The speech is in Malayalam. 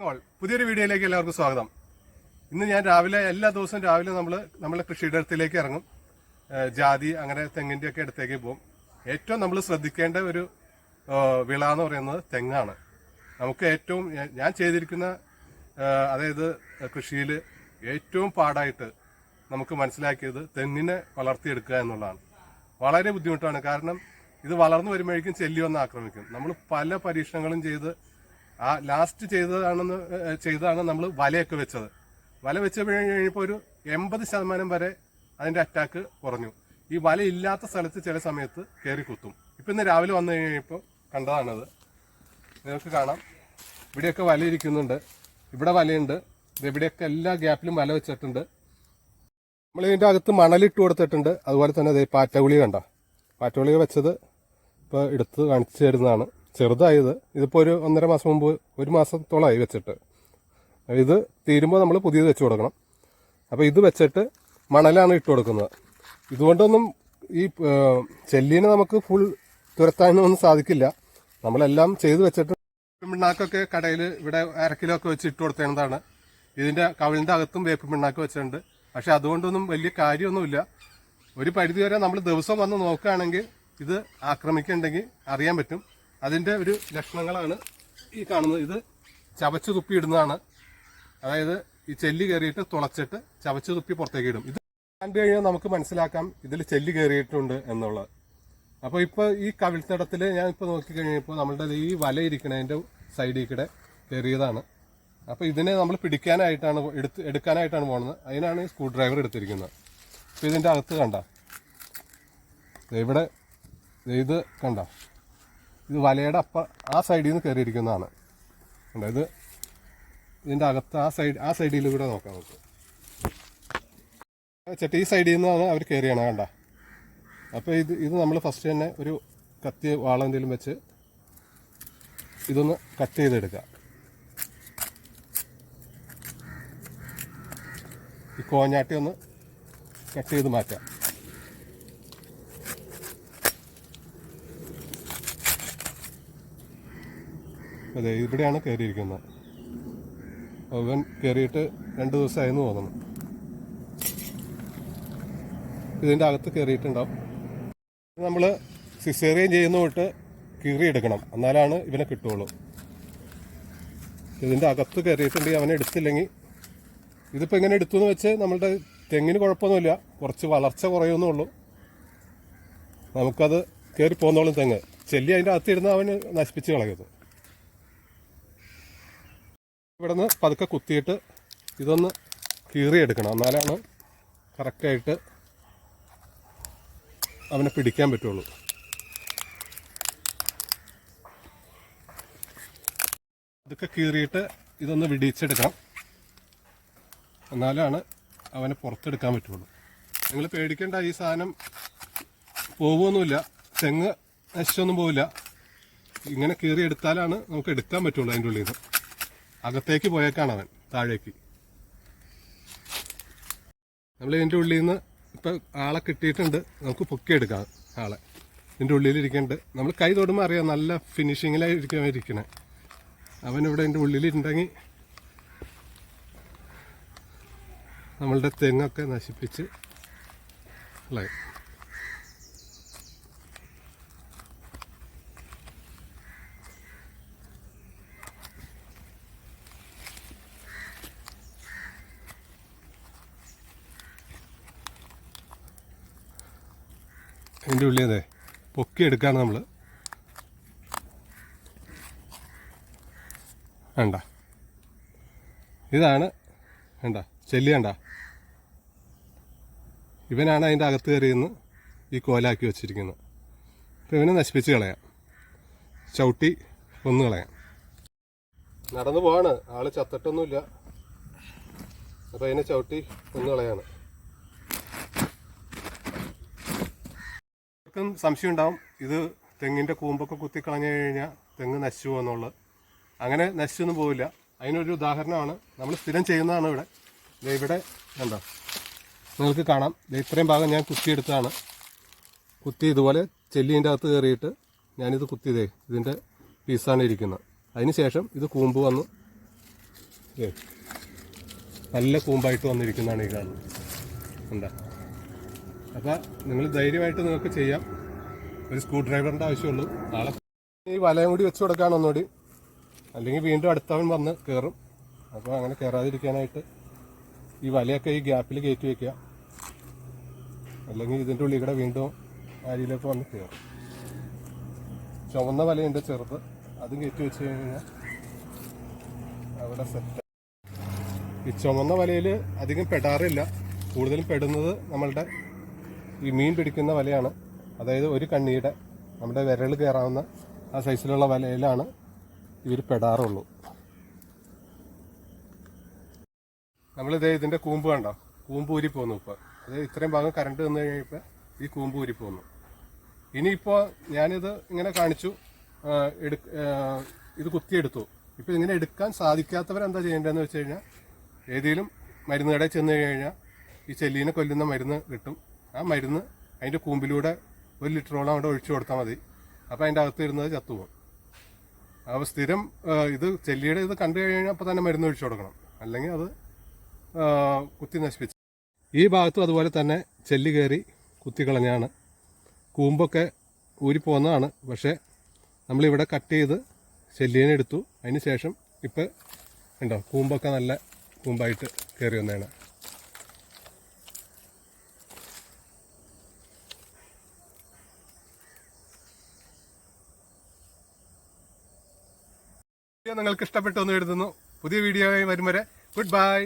പുതിയൊരു വീഡിയോയിലേക്ക് എല്ലാവർക്കും സ്വാഗതം. ഇന്ന് ഞാൻ രാവിലെ എല്ലാ ദിവസവും രാവിലെ നമ്മൾ നമ്മളെ കൃഷിയിടത്തിലേക്ക് ഇറങ്ങും. ജാതി അങ്ങനെ തെങ്ങിന്റെ ഒക്കെ അടുത്തേക്ക് പോകും. ഏറ്റവും നമ്മൾ ശ്രദ്ധിക്കേണ്ട ഒരു വിള എന്ന് പറയുന്നത് തെങ്ങാണ്. നമുക്ക് ഏറ്റവും ഞാൻ ചെയ്തിരിക്കുന്ന അതായത് കൃഷിയിൽ ഏറ്റവും പാടായിട്ട് നമുക്ക് മനസ്സിലാക്കിയത് തെങ്ങിനെ വളർത്തിയെടുക്കുക എന്നുള്ളതാണ്. വളരെ ബുദ്ധിമുട്ടാണ്. കാരണം ഇത് വളർന്നു വരുമ്പോഴേക്കും ചെല്ലി വന്ന് ആക്രമിക്കും. നമ്മൾ പല പരീക്ഷണങ്ങളും ചെയ്ത് ആ ലാസ്റ്റ് ചെയ്തതാണെന്ന് ചെയ്തതാണ് നമ്മൾ വലയൊക്കെ വെച്ചത്. വല വെച്ച് കഴിഞ്ഞപ്പോൾ ഒരു എൺപത് ശതമാനം വരെ അതിന്റെ അറ്റാക്ക് കുറഞ്ഞു. ഈ വല ഇല്ലാത്ത സ്ഥലത്ത് ചില സമയത്ത് കയറി കുത്തും. ഇപ്പം ഇന്ന് രാവിലെ വന്നു കഴിഞ്ഞപ്പോൾ കണ്ടതാണത്. നിങ്ങൾക്ക് കാണാം. ഇവിടെയൊക്കെ വല ഇരിക്കുന്നുണ്ട്. ഇവിടെ വലയുണ്ട്. ഇവിടെയൊക്കെ എല്ലാ ഗ്യാപ്പിലും വല വെച്ചിട്ടുണ്ട്. നമ്മൾ ഇതിന്റെ അകത്ത് മണലിട്ട് കൊടുത്തിട്ടുണ്ട്. അതുപോലെ തന്നെ ദേ പാറ്റഗുളി കണ്ട? പാറ്റഗുളി വെച്ചത് ഇപ്പോൾ എടുത്ത് കാണിച്ചു തരുന്നതാണ്. ചെറുതായത് ഇതിപ്പോൾ ഒരു ഒന്നര മാസം മുമ്പ് ഒരു മാസത്തോളമായി വെച്ചിട്ട്. ഇത് തീരുമ്പോൾ നമ്മൾ പുതിയത് വെച്ച് കൊടുക്കണം. അപ്പോൾ ഇത് വെച്ചിട്ട് മണലാണ് ഇട്ട് കൊടുക്കുന്നത്. ഇതുകൊണ്ടൊന്നും ഈ ചെല്ലിനെ നമുക്ക് ഫുൾ തുരത്താനൊന്നും സാധിക്കില്ല. നമ്മളെല്ലാം ചെയ്ത് വെച്ചിട്ട് പിണ്ണാക്കൊക്കെ കടയിൽ ഇവിടെ അരക്കിലൊക്കെ വെച്ച് ഇട്ട് കൊടുത്തേണ്ടതാണ്. ഇതിന്റെ കവിളിന്റെ അകത്തും വേപ്പ് പിണ്ണാക്ക് വെച്ചിട്ടുണ്ട്. പക്ഷെ അതുകൊണ്ടൊന്നും വലിയ കാര്യമൊന്നുമില്ല. ഒരു പരിധി വരെ നമ്മൾ ദിവസം വന്ന് നോക്കുകയാണെങ്കിൽ ഇത് ആക്രമിക്കുന്നുണ്ടെങ്കിൽ അറിയാൻ പറ്റും. അതിന്റെ ഒരു ലക്ഷണങ്ങളാണ് ഈ കാണുന്നത്. ഇത് ചവച്ചു തുപ്പി ഇടുന്നതാണ് അതായത് ഈ ചെല്ലി കയറിയിട്ട് തുളച്ചിട്ട് ചവച്ചു തുപ്പി പുറത്തേക്ക് ഇടും. ഇത് കണ്ടു കഴിഞ്ഞാൽ നമുക്ക് മനസ്സിലാക്കാം ഇതിൽ ചെല്ലി കയറിയിട്ടുണ്ട് എന്നുള്ളത്. അപ്പോൾ ഇപ്പോൾ ഈ കവിൾത്തടത്തിൽ ഞാൻ ഇപ്പോൾ നോക്കിക്കഴിഞ്ഞപ്പോൾ നമ്മളുടെ ഈ വല ഇരിക്കണതിന്റെ സൈഡിൽ കൂടെ കയറിയതാണ്. അപ്പോൾ ഇതിനെ നമ്മൾ പിടിക്കാനായിട്ടാണ് എടുത്ത് എടുക്കാനായിട്ടാണ് പോകുന്നത് അതിനാണ് ഈ സ്ക്രൂ ഡ്രൈവർ എടുത്തിരിക്കുന്നത്. അപ്പോൾ ഇതിന്റെ അകത്ത് കണ്ട. ഇവിടെ ഇത് കണ്ട. ഇത് വലയുടെ അപ്പ ആ സൈഡിൽ നിന്ന് കയറിയിരിക്കുന്നതാണ് അതായത് ഇത് ഇതിന്റെ അകത്ത് ആ സൈഡ് ആ സൈഡിൽ കൂടെ നോക്കാം നമുക്ക്. ചേട്ടാ ഈ സൈഡിൽ നിന്നാണ് അവർ കയറിയാണ് കണ്ട? അപ്പോൾ ഇത് ഇത് നമ്മൾ ഫസ്റ്റ് തന്നെ ഒരു കത്തി വാള എന്തെങ്കിലും വെച്ച് ഇതൊന്ന് കട്ട് ചെയ്തെടുക്കുക ഈ കോഞ്ഞാട്ടി ഒന്ന് കട്ട് ചെയ്ത് മാറ്റാം. അതെ ഇവിടെയാണ് കയറിയിരിക്കുന്നത്. അവൻ കയറിയിട്ട് രണ്ട് ദിവസമായെന്ന് തോന്നുന്നു. ഇതിന്റെ അകത്ത് കയറിയിട്ടുണ്ടാവും. നമ്മൾ സിസേറിയൻ ചെയ്യുന്ന തൊട്ട് കീറിയെടുക്കണം എന്നാലാണ് ഇവനെ കിട്ടുള്ളൂ. ഇതിന്റെ അകത്ത് കയറിയിട്ടുണ്ടെങ്കിൽ അവനെ എടുത്തില്ലെങ്കിൽ ഇതിപ്പോൾ എങ്ങനെ എടുത്തു എന്ന് വെച്ച് നമ്മളുടെ തെങ്ങിന് കുഴപ്പമൊന്നുമില്ല. കുറച്ച് വളർച്ച കുറയുമെന്നുള്ളൂ നമുക്കത് കയറി പോകുന്നോളും തെങ്ങ്. ചെല്ലി അതിന്റെ അകത്ത് ഇടുന്ന അവന് നശിപ്പിച്ച് കളയത് ഇവിടെ നിന്ന് പതുക്കെ കുത്തിയിട്ട് ഇതൊന്ന് കീറിയെടുക്കണം. എന്നാലാണ് കറക്റ്റായിട്ട് അവനെ പിടിക്കാൻ പറ്റുള്ളൂ. ഇതൊക്കെ കീറിയിട്ട് ഇതൊന്ന് വിടിച്ചെടുക്കണം എന്നാലാണ് അവനെ പുറത്തെടുക്കാൻ പറ്റുള്ളൂ. നിങ്ങൾ പേടിക്കേണ്ട ഈ സാധനം പോകുമൊന്നുമില്ല തെങ്ങ് നശിച്ചൊന്നും പോവില്ല. ഇങ്ങനെ കീറിയെടുത്താലാണ് നമുക്ക് എടുക്കാൻ പറ്റുള്ളൂ അതിന്റെ ഉള്ളിൽ നിന്ന്. അകത്തേക്ക് പോയേക്കാണ് അവൻ താഴേക്ക്. നമ്മൾ ഇതിന്റെ ഉള്ളിൽ നിന്ന് ഇപ്പം ആളെ കിട്ടിയിട്ടുണ്ട്. നമുക്ക് പൊക്കിയെടുക്കാം ആളെ. ഇതിന്റെ ഉള്ളിലിരിക്കുന്നുണ്ട് നമ്മൾ കൈ തൊടുമ്പോൾ അറിയാം നല്ല ഫിനിഷിങ്ങിലായിരിക്കും ഇരിക്കണേ. അവനിവിടെ എന്റെ ഉള്ളിലിരുണ്ടെങ്കിൽ നമ്മളുടെ തെങ്ങൊക്കെ നശിപ്പിച്ച് കളയും. അതിന്റെ ഉള്ളിൽ അതെ പൊക്കിയെടുക്കാണ് നമ്മൾ വേണ്ട ഇതാണ് വേണ്ട ചെല്ലി വേണ്ട ഇവനാണ് അതിന്റെ അകത്ത് കയറിയെന്ന് ഈ കോലാക്കി വെച്ചിരിക്കുന്നത്. അപ്പം ഇവനെ നശിപ്പിച്ച് കളയാം. ചവിട്ടി കൊന്നു കളയാം. നടന്നു പോവാണ്. ആൾ ചത്തിട്ടൊന്നുമില്ല. അപ്പം അതിനെ ചവിട്ടി കൊന്നു കളയാണ്. എല്ലാവർക്കും സംശയം ഉണ്ടാവും. ഇത് തെങ്ങിന്റെ കൂമ്പൊക്കെ കുത്തി കളഞ്ഞു കഴിഞ്ഞാൽ തെങ്ങ് നശിച്ചു പോകുന്നുള്ളത് അങ്ങനെ നശിച്ചൊന്നും പോവില്ല. അതിനൊരു ഉദാഹരണമാണ്. നമ്മൾ സ്ഥിരം ചെയ്യുന്നതാണ് ഇവിടെ. ഇവിടെ കണ്ടോ? നിങ്ങൾക്ക് കാണാം. ഇത്രയും ഭാഗം ഞാൻ കുത്തിയെടുത്തതാണ്. കുത്തി ഇതുപോലെ ചെല്ലിന്റെ അകത്ത് കയറിയിട്ട് ഞാനിത് കുത്തിയതേ ഇതിന്റെ പീസാണ് ഇരിക്കുന്നത്. അതിന് ശേഷം ഇത് കൂമ്പ് വന്നു. നല്ല കൂമ്പായിട്ട് വന്നിരിക്കുന്നതാണ് ഈ കാണുന്നത്. എന്താ അപ്പം നിങ്ങൾ ധൈര്യമായിട്ട് നിങ്ങൾക്ക് ചെയ്യാം. ഒരു സ്ക്രൂ ഡ്രൈവറിന്റെ ആവശ്യമുള്ളൂ. നാളെ ഈ വലയും കൂടി വെച്ച് കൊടുക്കുകയാണ് ഒന്നുകൂടി. അല്ലെങ്കിൽ വീണ്ടും അടുത്തവൻ വന്ന് കയറും അപ്പോൾ അങ്ങനെ കയറാതിരിക്കാനായിട്ട് ഈ വലയൊക്കെ ഈ ഗ്യാപ്പിൽ കയറ്റി വെക്കുക. അല്ലെങ്കിൽ ഇതിന്റെ ഉള്ളിൽ കൂടെ വീണ്ടും അരിയിലേക്ക് വന്ന് കയറും ചുവന്ന വലയുണ്ട് ചെറുത്. അതും കയറ്റി വെച്ച് കഴിഞ്ഞാൽ അവിടെ സെറ്റ് ഈ ചുമന്ന വലയിൽ അധികം പെടാറില്ല. കൂടുതലും പെടുന്നത് നമ്മളുടെ ഈ മീൻ പിടിക്കുന്ന വലയാണ്. അതായത് ഒരു കണ്ണിയുടെ നമ്മുടെ വിരൽ കയറാവുന്ന ആ സൈസിലുള്ള വലയിലാണ് ഇവർ പെടാറുള്ളൂ. നമ്മളിതേ ഇതിന്റെ കൂമ്പ് കണ്ടോ? കൂമ്പ് ഊരി പോന്നു ഇപ്പോൾ അതായത് ഇത്രയും ഭാഗം കറണ്ട് വന്നു കഴിഞ്ഞപ്പോൾ ഈ കൂമ്പ് ഊരി പോന്നു. ഇനിയിപ്പോൾ ഞാനിത് ഇങ്ങനെ കാണിച്ചു എടു ഇത് കുത്തിയെടുത്തു. ഇപ്പോൾ ഇങ്ങനെ എടുക്കാൻ സാധിക്കാത്തവരെന്താ ചെയ്യേണ്ടതെന്ന് വെച്ച് കഴിഞ്ഞാൽ ഏതെങ്കിലും മരുന്ന് കടയിൽ ചെന്ന് കഴിഞ്ഞാൽ ഈ ചെല്ലീനെ കൊല്ലുന്ന മരുന്ന് കിട്ടും. ആ മരുന്ന് അതിന്റെ കൂമ്പിലൂടെ ഒരു ലിറ്ററോളം അവിടെ ഒഴിച്ചു കൊടുത്താൽ മതി. അപ്പോൾ അതിന്റെ അകത്ത് ഇരുന്നത് ചത്തുപോകും. അപ്പോൾ സ്ഥിരം ഇത് ചെല്ലിയുടെ ഇത് കണ്ടു കഴിഞ്ഞാൽ അപ്പോൾ തന്നെ മരുന്ന് ഒഴിച്ചു കൊടുക്കണം. അല്ലെങ്കിൽ അത് കുത്തി നശിപ്പിച്ചു. ഈ ഭാഗത്തും അതുപോലെ തന്നെ ചെല്ലി കയറി കുത്തിക്കളഞ്ഞാണ് കൂമ്പൊക്കെ ഊരിപ്പോകുന്നതാണ് പക്ഷേ നമ്മളിവിടെ കട്ട് ചെയ്ത് ചെല്ലിനെ എടുത്തു. അതിന് ശേഷം ഇപ്പം ഉണ്ടോ കൂമ്പൊക്കെ നല്ല കൂമ്പായിട്ട് കയറി വന്നതാണ്. നിങ്ങൾക്ക് ഇഷ്ടപ്പെട്ടു എന്ന് എഴുതുന്നു പുതിയ വീഡിയോ വരും വരെ ഗുഡ് ബൈ